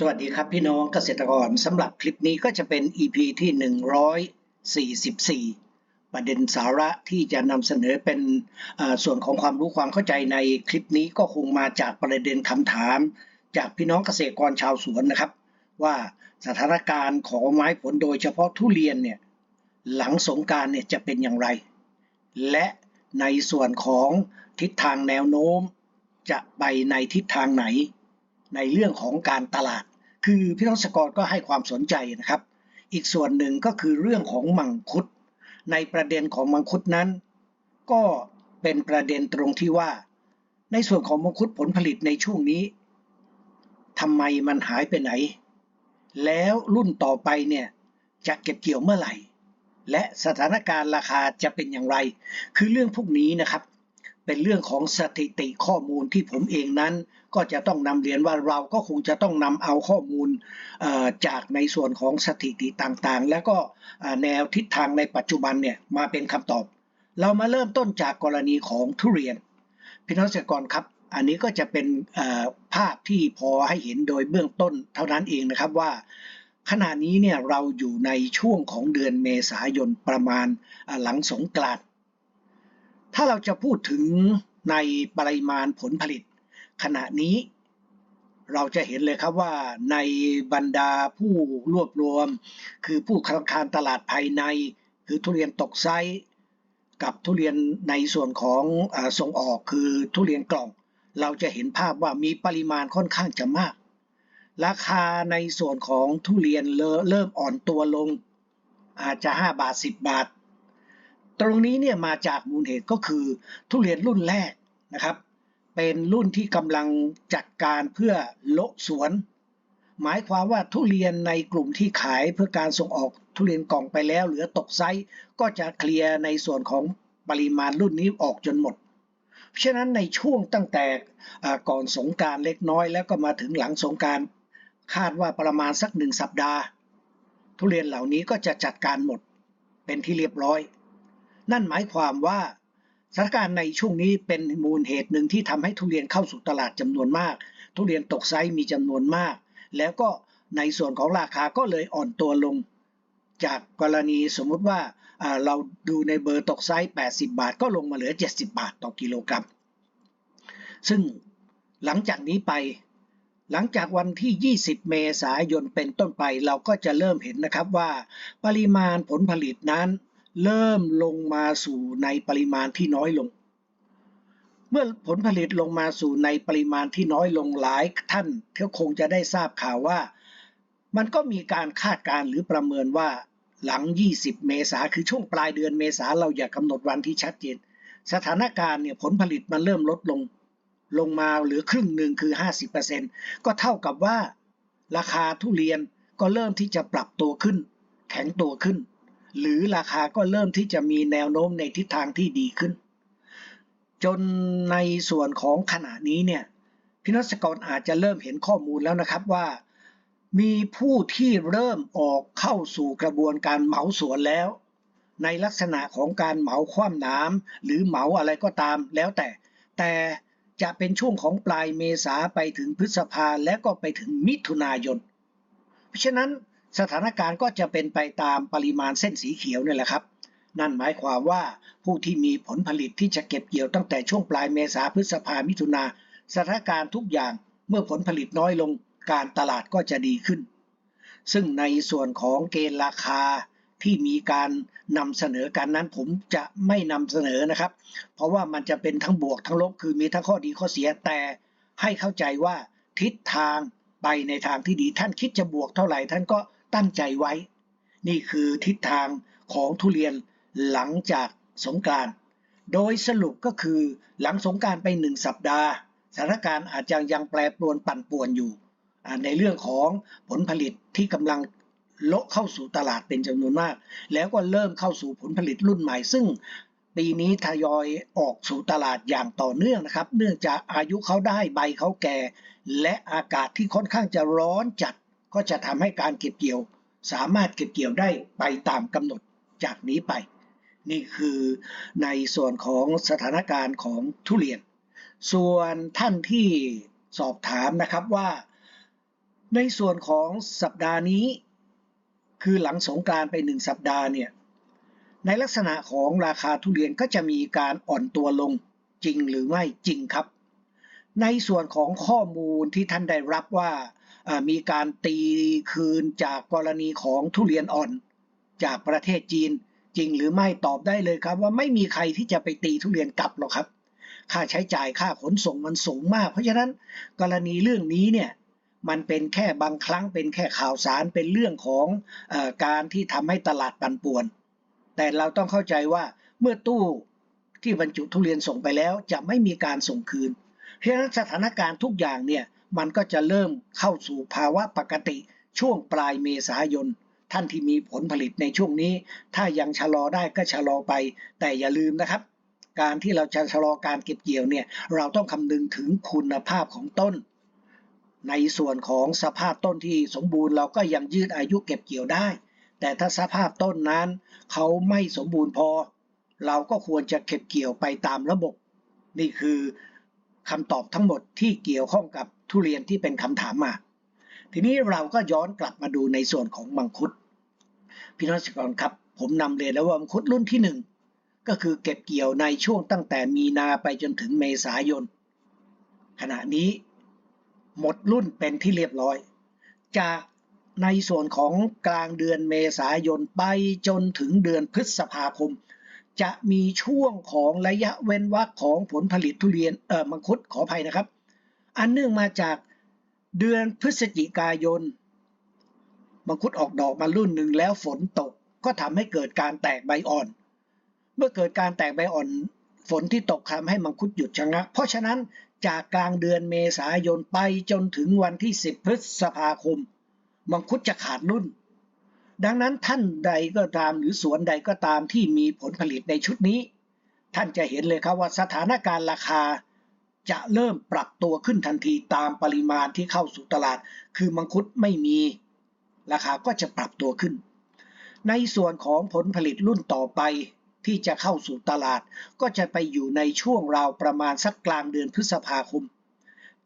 สวัสดีครับพี่น้องเกษตรกรสำหรับคลิปนี้ก็จะเป็น EP ที่ 144 ประเด็นสาระที่จะนำเสนอเป็นส่วนของความรู้ความเข้าใจในคลิปนี้ก็คงมาจากประเด็นคำถาม จากพี่น้องเกษตรกรชาวสวนนะครับ ว่าสถานการณ์ของไม้ผลโดยเฉพาะทุเรียนเนี่ยหลังสงการเนี่ยจะเป็นอย่างไร และในส่วนของทิศทางแนวโน้มจะไปในทิศทางไหน ในเรื่องของการตลาด คือพี่น้องสกอรก็ให้ความสนใจนะครับ อีกส่วนหนึ่งก็คือเรื่องของมังคุด ในประเด็นของมังคุดนั้น ก็เป็นประเด็นตรงที่ว่า ในส่วนของมังคุดผลผลิตในช่วงนี้ทำไมมันหายไปไหน แล้วรุ่นต่อไปเนี่ยจะเก็บเกี่ยวเมื่อไหร่ และสถานการณ์ราคาจะเป็นอย่างไร คือเรื่องพวกนี้นะครับ เป็นเรื่องของสถิติข้อมูลที่ผมเองนั้น ก็จะต้องนำเรียนว่าเราก็คงจะต้องนำเอาข้อมูลจากในส่วนของสถิติต่างๆ แล้วก็แนวทิศทางในปัจจุบันเนี่ยมาเป็นคำตอบ เรามาเริ่มต้นจากกรณีของทุเรียนพี่น้องเกษตรกรครับ อันนี้ก็จะเป็นภาพที่พอให้เห็นโดยเบื้องต้นเท่านั้นเองนะครับว่าขณะนี้เนี่ยเราอยู่ในช่วงของเดือนเมษายนประมาณหลังสงกรานต์ ถ้าเราจะพูดถึงในปริมาณผลผลิต ขณะนี้ เราจะเห็นเลยครับว่าในบรรดาผู้รวบรวม คือผู้ค้าคารตลาดภายใน คือทุเรียนตกไซกับทุเรียนในส่วนของอส่งออกคือทุเรียนกล่อง เราจะเห็นภาพว่ามีปริมาณค่อนข้างจะมาก ราคาในส่วนของทุเรียนเริ่มเริ่มอ่อนตัวลง อาจจะ 5 บาท 10 บาท ตรงนี้เนี่ยมาจากมูลเหตุก็คือทุเรียนรุ่นแรกนะครับ เป็นรุ่นที่กำลังจัดการเพื่อโละสวน หมายความว่าทุเรียนในกลุ่มที่ขายเพื่อการส่งออกทุเรียนกล่องไปแล้ว เหลือตกไซส์ก็จะเคลียร์ในส่วนของปริมาณรุ่นนี้ออกจนหมดฉะนั้นในช่วงตั้งแต่ก่อนสงการเล็กน้อย แล้วก็มาถึงหลังสงการคาดว่าประมาณสักหนึ่งสัปดาห์ ทุเรียนเหล่านี้ก็จะจัดการหมดเป็นที่เรียบร้อย นั่นหมายความว่าสถานการณ์ในช่วงนี้เป็นมูลเหตุหนึ่งที่ทำให้ทุเรียนเข้าสู่ตลาดจำนวนมาก ทุเรียนตกไซส์มีจำนวนมาก แล้วก็ในส่วนของราคาก็เลยอ่อนตัวลง จากกรณีสมมุติว่าอ่าเราดูในเบอร์ตกไซส์80 บาท ก็ลงมาเหลือ 70 บาทต่อกิโลกรัม ซึ่งหลังจากนี้ไปหลังจากวันที่ 20 เมษายนเป็นต้นไป เราก็จะเริ่มเห็นนะครับว่า ปริมาณผลผลิตนั้น เริ่มลงมาสู่ในปริมาณที่น้อยลง เมื่อผลผลิตลงมาสู่ในปริมาณที่น้อยลงหลายท่านก็คงจะได้ทราบข่าวว่า มันก็มีการคาดการณ์หรือประเมินว่าหลัง 20 เมษาคือช่วงปลายเดือนเมษาเราอย่ากำหนดวันที่ชัดเจน สถานการณ์เนี่ยผลผลิตมันเริ่มลดลง ลงมาเหลือครึ่งหนึ่งคือ 50%ก็เท่ากับว่า ราคาทุเรียนก็เริ่มที่จะปรับตัวขึ้น แข็งตัวขึ้น หรือราคาก็เริ่มที่จะมีแนวโน้มในทิศทางที่ดีขึ้น จนในส่วนของขณะนี้เนี่ยพี่นักกรอาจจะเริ่มเห็นข้อมูลแล้วนะครับว่า มีผู้ที่เริ่มออกเข้าสู่กระบวนการเหมาสวนแล้ว ในลักษณะของการเหมาคว่ำน้ำหรือเหมาอะไรก็ตามแล้วแต่ แต่จะเป็นช่วงของปลายเมษาไปถึงพฤษภาและก็ไปถึงมิถุนายน เพราะฉะนั้น สถานการณ์ก็จะเป็นไปตามปริมาณเส้นสีเขียวนี่แหละครับ นั่นหมายความว่าผู้ที่มีผลผลิตที่จะเก็บเกี่ยวตั้งแต่ช่วงปลายเมษาพฤษภามิถุนาสถานการณ์ทุกอย่างเมื่อผลผลิตน้อยลงการตลาดก็จะดีขึ้น ซึ่งในส่วนของเกณฑ์ราคาที่มีการนำเสนอกันนั้นผมจะไม่นำเสนอนะครับ เพราะว่ามันจะเป็นทั้งบวกทั้งลบคือมีทั้งข้อดีข้อเสียแต่ให้เข้าใจว่าทิศทางไปในทางที่ดีท่านคิดจะบวกเท่าไหร่ท่านก็ ตั้งใจไว้ นี่คือทิศทางของทุเรียนหลังจากสงกานต์โดยสรุปก็คือหลังสงการไปหนึ่งสัปดาห์สถานการณ์อาจจะยังแปรปรวนปั่นป่วนอยู่ ในเรื่องของผลผลิตที่กำลังโละเข้าสู่ตลาดเป็นจำนวนมาก แล้วก็เริ่มเข้าสู่ผลผลิตรุ่นใหม่ ซึ่งปีนี้ทยอยออกสู่ตลาดอย่างต่อเนื่องนะครับ เนื่องจากอายุเขาได้ใบเขาแก่ และอากาศที่ค่อนข้างจะร้อนจัด ก็จะทำให้การเก็บเกี่ยว สามารถเก็บเกี่ยวได้ไปตามกำหนดจากนี้ไป นี่คือในส่วนของสถานการณ์ของทุเรียน ส่วนท่านที่สอบถามนะครับว่า ในส่วนของสัปดาห์นี้ คือหลังสงกรานต์ไปหนึ่งสัปดาห์เนี่ยในลักษณะของราคาทุเรียนก็จะมีการอ่อนตัวลงจริงหรือไม่จริงครับ ในส่วนของข้อมูลที่ท่านได้รับว่า มีการตีคืนจากกรณีของทุเรียนอ่อนจากประเทศจีน จริงหรือไม่ตอบได้เลยครับ ว่าไม่มีใครที่จะไปตีทุเรียนกลับหรอกครับ ค่าใช้จ่ายค่าขนส่งมันสูงมาก เพราะฉะนั้นกรณีเรื่องนี้เนี่ยมันเป็นแค่บางครั้งเป็นแค่ข่าวสารเป็นเรื่องของออการที่ทำให้ตลาดปั่นป่วน แต่เราต้องเข้าใจว่าเมื่อตู้ที่บรรจุทุเรียนส่งไปแล้วจะไม่มีการส่งคืน เพราะฉะนั้นสถานการณ์ทุกอย่างเนี่ย มันก็จะเริ่มเข้าสู่ภาวะปกติช่วงปลายเมษายน ท่านที่มีผลผลิตในช่วงนี้ ถ้ายังชะลอได้ก็ชะลอไป แต่อย่าลืมนะครับ การที่เราจะชะลอการเก็บเกี่ยวเนี่ย เราต้องคำนึงถึงคุณภาพของต้น ในส่วนของสภาพต้นที่สมบูรณ์เราก็ยังยืดอายุเก็บเกี่ยวได้ แต่ถ้าสภาพต้นนั้น เขาไม่สมบูรณ์พอ เราก็ควรจะเก็บเกี่ยวไปตามระบบ นี่คือคำตอบทั้งหมดที่เกี่ยวข้องกับ ทุเรียนที่เป็นคำถามมา ทีนี้เราก็ย้อนกลับมาดูในส่วนของมังคุด พี่น้องเกรกรครับ ผมนำเรียนแล้วว่ามังคุดรุ่นที่หนึ่งก็คือเก็บเกี่ยวในช่วงตั้งแต่มีนาไปจนถึงเมษายน ขณะนี้หมดรุ่นเป็นที่เรียบร้อย จากในส่วนของกลางเดือนเมษายนไปจนถึงเดือนพฤษภาคม จะมีช่วงของระยะเว้นวรรคของผลผลิตทุเรียนเอ่อมังคุดขออภัยนะครับ อันเนื่องมาจากเดือนพฤศจิกายน มังคุดออกดอกมารุ่นหนึ่งแล้วฝนตกก็ทำให้เกิดการแตกใบอ่อน เมื่อเกิดการแตกใบอ่อน ฝนที่ตกทำให้มังคุดหยุดชะงัก เพราะฉะนั้นจากกลางเดือนเมษายนไปจนถึงวันที่ 10 พฤษภาคม มังคุดจะขาดรุ่น ดังนั้นท่านใดก็ตามหรือสวนใดก็ตามที่มีผลผลิตในชุดนี้ ท่านจะเห็นเลยครับว่าสถานการณ์ราคา จะเริ่มปรับตัวขึ้นทันทีตามปริมาณที่เข้าสู่ตลาด คือมังคุดไม่มี ราคาก็จะปรับตัวขึ้น ในส่วนของผลผลิตรุ่นต่อไปที่จะเข้าสู่ตลาด ก็จะไปอยู่ในช่วงราวประมาณสักกลางเดือนพฤษภาคม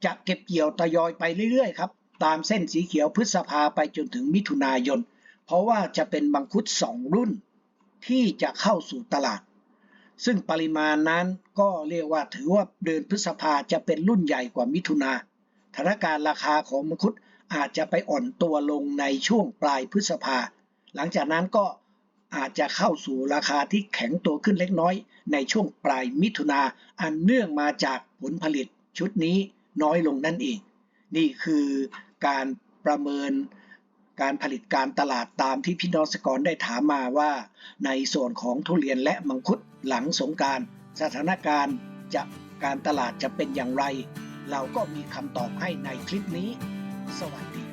จะเก็บเกี่ยวทยอยไปเรื่อยๆครับ ตามเส้นสีเขียวพฤษภาไปจนถึงมิถุนายน เพราะว่าจะเป็นมังคุดสองรุ่นที่จะเข้าสู่ตลาด ซึ่งปริมาณนั้น ก็เรียกว่าถือว่าเดือนพฤษภาจะเป็นรุ่นใหญ่กว่ามิถุนาสถานการณ์ราคาของมังคุดอาจจะไปอ่อนตัวลงในช่วงปลายพฤษภา หลังจากนั้นก็อาจจะเข้าสู่ราคาที่แข็งตัวขึ้นเล็กน้อย ในช่วงปลายมิถุนาอันเนื่องมาจากผลผลิตชุดนี้น้อยลงนั่นเอง นี่คือการประเมินการผลิตการตลาดตามที่พี่น้องเกรได้ถามมาว่า ในส่วนของทุเรียนและมังคุดหลังสงการ สถานการณ์จะการตลาดจะเป็นอย่างไร เราก็มีคำตอบให้ในคลิปนี้ สวัสดี